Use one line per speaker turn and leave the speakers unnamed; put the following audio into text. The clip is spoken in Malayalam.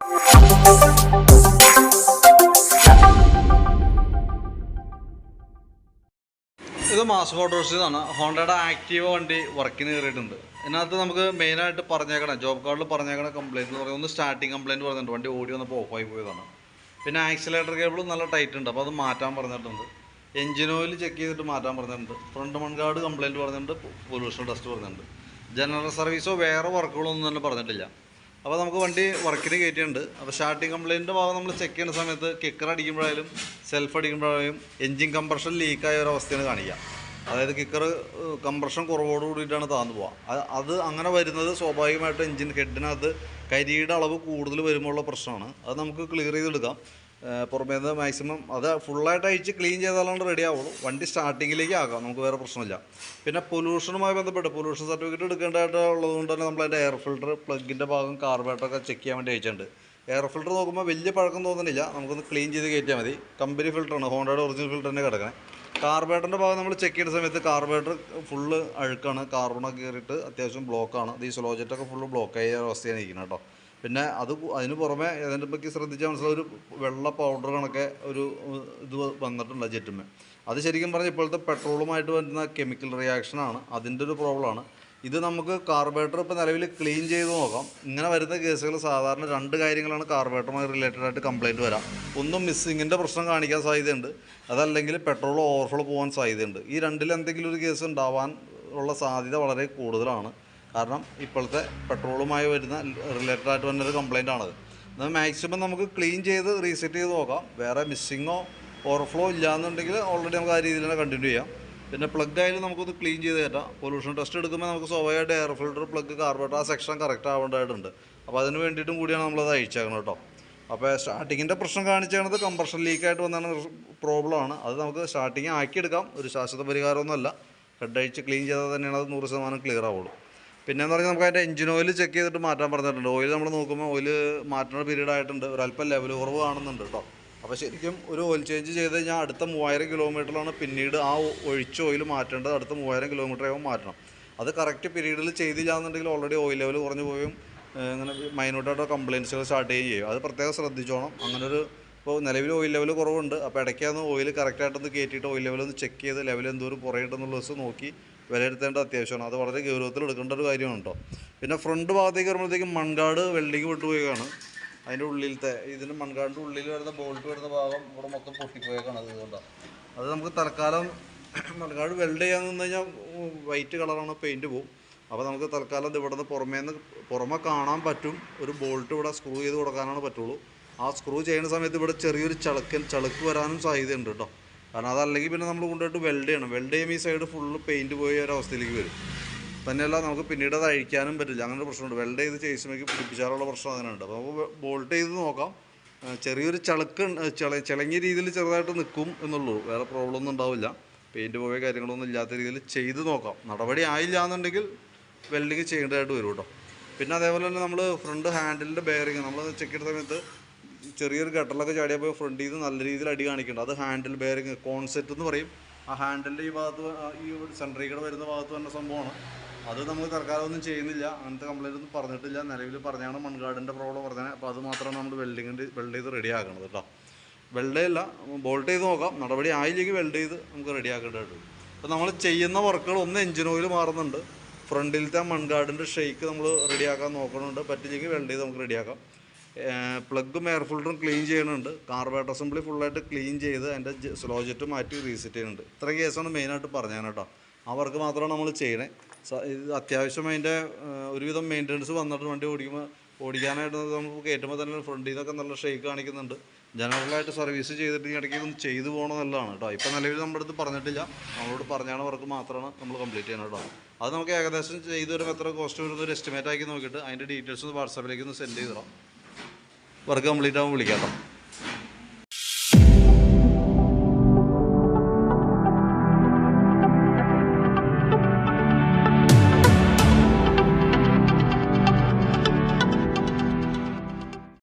ഇത് മാസ് ഫോട്ടോസിന്നാണ് ഹോണ്ടയുടെ ആക്റ്റീവ വണ്ടി വർക്കിന് കയറിയിട്ടുണ്ട് ഇതിനകത്ത് നമുക്ക് മെയിനായിട്ട് പറഞ്ഞേക്കണം ജോബ് കാർഡിൽ പറഞ്ഞേക്കണ കംപ്ലയിന്റ് എന്ന് പറയുന്നത് സ്റ്റാർട്ടിങ് കംപ്ലയിന്റ് പറഞ്ഞിട്ടുണ്ട്. വണ്ടി ഓടി വന്നപ്പോൾ ഓഫായി പോയതാണ്. പിന്നെ ആക്സിലേറ്റർ കേബിൾ നല്ല ടൈറ്റ് ഉണ്ട്. അപ്പോൾ അത് മാറ്റാൻ പറഞ്ഞിട്ടുണ്ട്. എഞ്ചിൻ ഓയിൽ ചെക്ക് ചെയ്തിട്ട് മാറ്റാൻ പറഞ്ഞിട്ടുണ്ട്. ഫ്രണ്ട് മൺകാർഡ് കംപ്ലയിന്റ് പറഞ്ഞിട്ടുണ്ട്. പൊല്യൂഷൻ ടെസ്റ്റ് പറഞ്ഞിട്ടുണ്ട്. ജനറൽ സർവീസോ വേറെ വർക്കുകളൊന്നും തന്നെ പറഞ്ഞിട്ടില്ല. അപ്പോൾ നമുക്ക് വണ്ടി വർക്കിന് കയറ്റിയിട്ടുണ്ട്. അപ്പോൾ സ്റ്റാർട്ടിങ് കംപ്ലയിന്റെ ഭാഗം നമ്മൾ ചെക്ക് ചെയ്യുന്ന സമയത്ത് കിക്കർ അടിക്കുമ്പോഴായാലും സെൽഫ് അടിക്കുമ്പോഴായാലും എൻജിൻ കംപ്രഷൻ ലീക്കായ ഒരു അവസ്ഥയാണ് കാണിക്കുക. അതായത് കിക്കർ കംപ്രഷൻ കുറവോട് കൂടിയിട്ടാണ് താന്നു പോവുക. അത് അങ്ങനെ വരുന്നത് സ്വാഭാവികമായിട്ട് എൻജിൻ ഹെഡിനകത്ത് കരിയുടെ അളവ് കൂടുതൽ വരുമ്പോഴുള്ള പ്രശ്നമാണ്. അത് നമുക്ക് ക്ലിയർ ചെയ്തെടുക്കാം. പുറമേ നിന്ന് മാക്സിമം അത് ഫുള്ളായിട്ട് അഴിച്ച് ക്ലീൻ ചെയ്താലാണ് റെഡി ആവുള്ളൂ. വണ്ടി സ്റ്റാർട്ടിങ്ങിലേക്ക് ആകാം നമുക്ക് വേറെ പ്രശ്നമില്ല. പിന്നെ പൊല്യൂഷനുമായി ബന്ധപ്പെട്ട് പൊല്യൂഷൻ സർട്ടിഫിക്കറ്റ് എടുക്കേണ്ടതായിട്ട് ഉള്ളതുകൊണ്ട് തന്നെ നമ്മൾ അതിന്റെ എയർ ഫിൽട്ടർ പ്ലഗിന്റെ ഭാഗം കാർബേറ്ററൊക്കെ ചെക്ക് ചെയ്യാൻ വേണ്ടി അയച്ചിട്ടുണ്ട് എയർ ഫിൽറ്റർ നോക്കുമ്പോൾ വലിയ പഴക്കം തോന്നുന്നില്ല. നമുക്കൊന്ന് ക്ലീൻ ചെയ്ത് കയറ്റിയാൽ മതി. കമ്പനി ഫിൽറ്ററാണ് ഹോണ്ടയുടെ ഒറിജിനൽ ഫിൽറ്റർ തന്നെ കിടക്കണേ. കാർബേറ്ററിന്റെ ഭാഗം നമ്മൾ ചെക്ക് ചെയ്യുന്ന സമയത്ത് കാർബേറ്റർ ഫുള്ള് അഴുക്കാണ് കാർബണൊക്കെ കയറിയിട്ട് അത്യാവശ്യം ബ്ലോക്കാണ് ഈ സ്ലോജറ്റൊക്കെ ഫുള്ള് ബ്ലോക്ക് ആയ അവസ്ഥയാണ് ഇരിക്കുന്നത് കേട്ടോ പിന്നെ അത് അതിന് പുറമെ അതിന്റെ പറ്റി ശ്രദ്ധിച്ചാൽ മനസ്സിലാവും ഒരു വെള്ള പൗഡർ കണക്കെ ഒരു ഇത് വന്നിട്ടുണ്ട് ജെറ്റുമേ അത് ശരിക്കും പറഞ്ഞാൽ ഇപ്പോഴത്തെ പെട്രോളുമായിട്ട് വരുന്ന കെമിക്കൽ റിയാക്ഷനാണ് അതിന്റെ ഒരു പ്രോബ്ലമാണ് ഇത് നമുക്ക് കാർബേറ്റർ ഇപ്പോൾ നിലവിൽ ക്ലീൻ ചെയ്ത് നോക്കാം. ഇങ്ങനെ വരുന്ന കേസുകൾ സാധാരണ രണ്ട് കാര്യങ്ങളാണ് കാർബേറ്ററുമായി റിലേറ്റഡ് ആയിട്ട് കംപ്ലയിന്റ് വരാം. ഒന്നും മിസ്സിങ്ങിന്റെ പ്രശ്നം കാണിക്കാൻ സാധ്യതയുണ്ട്. അതല്ലെങ്കിൽ പെട്രോൾ ഓവർഫ്ലോ പോകാൻ സാധ്യതയുണ്ട്. ഈ രണ്ടിൽ എന്തെങ്കിലും ഒരു കേസ് ഉണ്ടാവാൻ ഉള്ള സാധ്യത വളരെ കൂടുതലാണ്. കാരണം ഇപ്പോഴത്തെ പെട്രോളുമായി വരുന്ന റിലേറ്റഡ് ആയിട്ട് വരുന്ന ഒരു ആണത്. അത് മാക്സിമം നമുക്ക് ക്ലീൻ ചെയ്ത് റീസെറ്റ് ചെയ്ത് നോക്കാം. വേറെ മിസ്സിങ്ങോ ഓവർഫ്ലോ ഇല്ലാന്നുണ്ടെങ്കിൽ ഓൾറെഡി നമുക്ക് ആ രീതിയിൽ തന്നെ കണ്ടിന്യൂ ചെയ്യാം. പിന്നെ പ്ലഗ് ആയാലും നമുക്കൊന്ന് ക്ലീൻ ചെയ്ത് തരാം പൊല്യൂഷൻ ടെസ്റ്റ് എടുക്കുമ്പോൾ നമുക്ക് സ്വാഭാവികമായിട്ട് എയർ ഫിൽട്ടർ പ്ലഗ് കാർബറേറ്റർ ആ സെക്ഷൻ കറക്റ്റ് ആവേണ്ടതായിട്ടുണ്ട്. അപ്പോൾ അതിന് വേണ്ടിയിട്ടും കൂടിയാണ് നമ്മളത് അയച്ചേക്കണം കേട്ടോ. അപ്പോൾ സ്റ്റാർട്ടിങ്ങിന്റെ പ്രശ്നം കാണിച്ചത് കംപ്രഷൻ ലീക്കായിട്ട് വന്നാണ് പ്രോബ്ലം ആണ്. അത് നമുക്ക് സ്റ്റാർട്ടിങ് ആക്കിയെടുക്കാം. ഒരു ശാശ്വത പരിഹാരമൊന്നുമല്ല. ഹെഡ് അഴിച്ച് ക്ലീൻ ചെയ്താൽ തന്നെയാണ് അത് നൂറ് ശതമാനം ക്ലിയർ ആവുള്ളൂ. പിന്നെ എന്ന് പറഞ്ഞാൽ നമുക്ക് അതിന്റെ എഞ്ചിൻ ഓയിൽ ചെക്ക് ചെയ്തിട്ട് മാറ്റാൻ പറഞ്ഞിട്ടുണ്ട്. ഓയിൽ നമ്മൾ നോക്കുമ്പോൾ ഓയിൽ മാറ്റേണ്ട പീരീഡ് ആയിട്ടുണ്ട്. അല്പം ലെവൽ കുറവ് കാണുന്നുണ്ട് കേട്ടോ അപ്പോൾ ശരിക്കും ഒരു ഓയിൽ ചേഞ്ച് ചെയ്ത് കഴിഞ്ഞാൽ അടുത്ത മൂവായിരം കിലോമീറ്ററിലാണ് പിന്നീട് ആ ഒഴിച്ച ഓയിൽ മാറ്റേണ്ടത്. അടുത്ത മൂവായിരം കിലോമീറ്റർ ആകുമ്പോൾ മാറ്റണം. അത് കറക്റ്റ് പീരീഡിൽ ചെയ്തില്ല എന്നുണ്ടെങ്കിൽ ഓൾറെഡി ഓയിൽ ലെവൽ കുറഞ്ഞു പോയും ഇങ്ങനെ മൈനൂട്ടായിട്ട് കംപ്ലയിൻസുകൾ സ്റ്റാർട്ട് ചെയ്യുകയും ചെയ്യും. അത് പ്രത്യേകം ശ്രദ്ധിച്ചോണം. അങ്ങനൊരു ഇപ്പോൾ നിലവിൽ ഓയിൽ ലെവൽ കുറവുണ്ട്. അപ്പോൾ ഇടയ്ക്കാന്ന് ഓയിൽ കറക്റ്റായിട്ടൊന്ന് കയറ്റിയിട്ട് ഓയിൽ ലെവൽ ഒന്ന് ചെക്ക് ചെയ്ത് ലെവൽ എന്തോരം കുറയുണ്ടെന്നുള്ള ദിവസം നോക്കി വിലയിരുത്തേണ്ടത് അത്യാവശ്യമാണ്. അത് വളരെ ഗൗരവത്തിൽ എടുക്കേണ്ട ഒരു കാര്യമാണ് കേട്ടോ. പിന്നെ ഫ്രണ്ട് ഭാഗത്തേക്ക് വരുമ്പോഴത്തേക്കും മൺകാട് വെൽഡിങ് വിട്ടുപോയേക്കാണ്. അതിന്റെ ഉള്ളിലത്തെ ഇതിന്റെ മൺകാടിന്റെ ഉള്ളിൽ വരുന്ന ബോൾട്ട് വരുന്ന ഭാഗം ഇവിടെ മൊത്തം പൊട്ടിപ്പോയേക്കാണ് അത് അതുകൊണ്ടാണ് അത് നമുക്ക് തൽക്കാലം മൺകാട് വെൽഡ് ചെയ്യാൻ നിന്ന് കഴിഞ്ഞാൽ വൈറ്റ് കളറാണ് പെയിന്റ് പോകും അപ്പോൾ നമുക്ക് തൽക്കാലം ഇത് ഇവിടെ നിന്ന് പുറമേ നിന്ന് പുറമെ കാണാൻ പറ്റും. ഒരു ബോൾട്ട് ഇവിടെ സ്ക്രൂ ചെയ്ത് കൊടുക്കാനാണ് പറ്റുള്ളൂ. ആ സ്ക്രൂ ചെയ്യുന്ന സമയത്ത് ഇവിടെ ചെറിയൊരു ചളുക്കൻ ചളുക്ക് വരാനും സാധ്യതയുണ്ട് കേട്ടോ. കാരണം അതല്ലെങ്കിൽ പിന്നെ നമ്മൾ കൊണ്ടുപോയിട്ട് വെൽഡ് ചെയ്യണം. വെൽഡ് ചെയ്യുമ്പോൾ ഈ സൈഡ് ഫുള്ള് പെയിന്റ് പോയ ഒരു അവസ്ഥയിലേക്ക് വരും. തന്നെയല്ല നമുക്ക് പിന്നീട് അത് അഴിക്കാനും പറ്റില്ല. അങ്ങനെ ഒരു പ്രശ്നമുണ്ട്. വെൽഡ് ചെയ്ത് ചേച്ചിമേക്ക് പിടിപ്പിച്ചാലുള്ള പ്രശ്നം അങ്ങനെയുണ്ട്. അപ്പോൾ നമുക്ക് ബോൾട്ട് ചെയ്ത് നോക്കാം. ചെറിയൊരു ചളുക്ക് ചെള ചിള ചിളങ്ങിയ രീതിയിൽ ചെറുതായിട്ട് നിൽക്കും എന്നുള്ളൂ. വേറെ പ്രോബ്ലം ഒന്നും ഉണ്ടാവില്ല. പെയിന്റ് പോയ കാര്യങ്ങളൊന്നും ഇല്ലാത്ത രീതിയിൽ ചെയ്ത് നോക്കാം. നടപടി ആയില്ല എന്നുണ്ടെങ്കിൽ വെൽഡിങ് ചെയ്യേണ്ടതായിട്ട് വരും കേട്ടോ. പിന്നെ അതേപോലെ തന്നെ നമ്മൾ ഫ്രണ്ട് ഹാൻഡിലിന്റെ ബെയറിങ് നമ്മൾ ചെക്ക് ചെയ്ത സമയത്ത് ചെറിയൊരു ഗട്ടറിലൊക്കെ ചാടിയപ്പോൾ ഫ്രണ്ടിൽ നിന്ന് നല്ല രീതിയിൽ അടി കാണിക്കുന്നുണ്ട്. അത് ഹാൻഡിൽ ബെയറിങ് കോൺസെപ്റ്റ് എന്ന് പറയും. ആ ഹാൻഡിലിന്റെ ഈ ഭാഗത്ത് ഈ ആ ഈ സെൻട്രിക്കട വരുന്ന ഭാഗത്ത് വന്ന സംഭവമാണ്. അത് നമുക്ക് തൽക്കാലം ഒന്നും ചെയ്യുന്നില്ല. അങ്ങനത്തെ കംപ്ലൈന്റ് ഒന്നും പറഞ്ഞിട്ടില്ല. നിലവിൽ പറഞ്ഞാണ് മൺകാടിന്റെ പ്രോബ്ലം പറഞ്ഞത്. അപ്പോൾ അത് മാത്രമാണ് നമ്മൾ വെൽഡിങ്ങിന്റെ വെൽഡ് ചെയ്ത് റെഡി ആക്കണത് കേട്ടോ. വെൽഡ് അല്ല ബോൾട്ട് ചെയ്ത് നോക്കാം. നടപടി ആയില്ലെങ്കിൽ വെൽഡ് ചെയ്ത് നമുക്ക് റെഡി ആക്കേണ്ടതായിട്ട് അപ്പോൾ നമ്മൾ ചെയ്യുന്ന വർക്കുകൾ ഒന്ന് എഞ്ചിൻ ഓയിൽ മാറുന്നുണ്ട്. ഫ്രണ്ടിലത്തെ മൺകാടിന്റെ ഷെയ്ക്ക് നമ്മൾ റെഡിയാക്കാൻ നോക്കണമുണ്ട് പറ്റില്ലെങ്കിൽ വെൽഡ് ചെയ്ത് നമുക്ക് റെഡിയാക്കാം പ്ലഗും എയർ ഫിൽറ്ററും ക്ലീൻ ചെയ്യണുണ്ട്. കാർബേറ്റർ അസംബ്ലി ഫുള്ളായിട്ട് ക്ലീൻ ചെയ്ത് അതിന്റെ സ്ലോജറ്റ് മാറ്റി റീസെറ്റ് ചെയ്യുന്നുണ്ട്. ഇത്ര കേസാണ് മെയിനായിട്ട് പറഞ്ഞത് കേട്ടോ. ആ വർക്ക് മാത്രമാണ് നമ്മൾ ചെയ്യണേ. ഇത് അത്യാവശ്യം അതിന്റെ ഒരുവിധം മെയിന്റനൻസ് വന്നിട്ട് വണ്ടി ഓടിക്കുമ്പോൾ ഓടിക്കാനായിട്ട് നമുക്ക് കയറ്റുമ്പോൾ തന്നെ ഫ്രണ്ടിൽ നിന്നൊക്കെ നല്ല ഷേക്ക് കാണിക്കുന്നുണ്ട്. ജനറലായിട്ട് സർവീസ് ചെയ്തിട്ട് ഇടയ്ക്ക് ഇതൊന്നും ചെയ്തു പോകണം നല്ലതാണ് കേട്ടോ. ഇപ്പം നിലവിൽ നമ്മുടെ അടുത്ത് പറഞ്ഞിട്ടില്ല. നമ്മളോട് പറഞ്ഞാണ് വർക്ക് മാത്രമാണ് നമ്മൾ കംപ്ലീറ്റ് ചെയ്യണം കേട്ടോ. അത് നമുക്ക് ഏകദേശം ചെയ്തു വരുമ്പോൾ എത്ര കോസ്റ്റ് വരുന്ന ഒരു എസ്റ്റിമേറ്റ് ആക്കി നോക്കിയിട്ട് അതിന്റെ ഡീറ്റെയിൽസ് വാട്സാപ്പിലേക്ക് ഒന്ന് സെൻഡ് ചെയ്തിടാം വർക്ക് കംപ്ലീറ്റ് ആകുമ്പോൾ വിളിക്കാം കേട്ടോ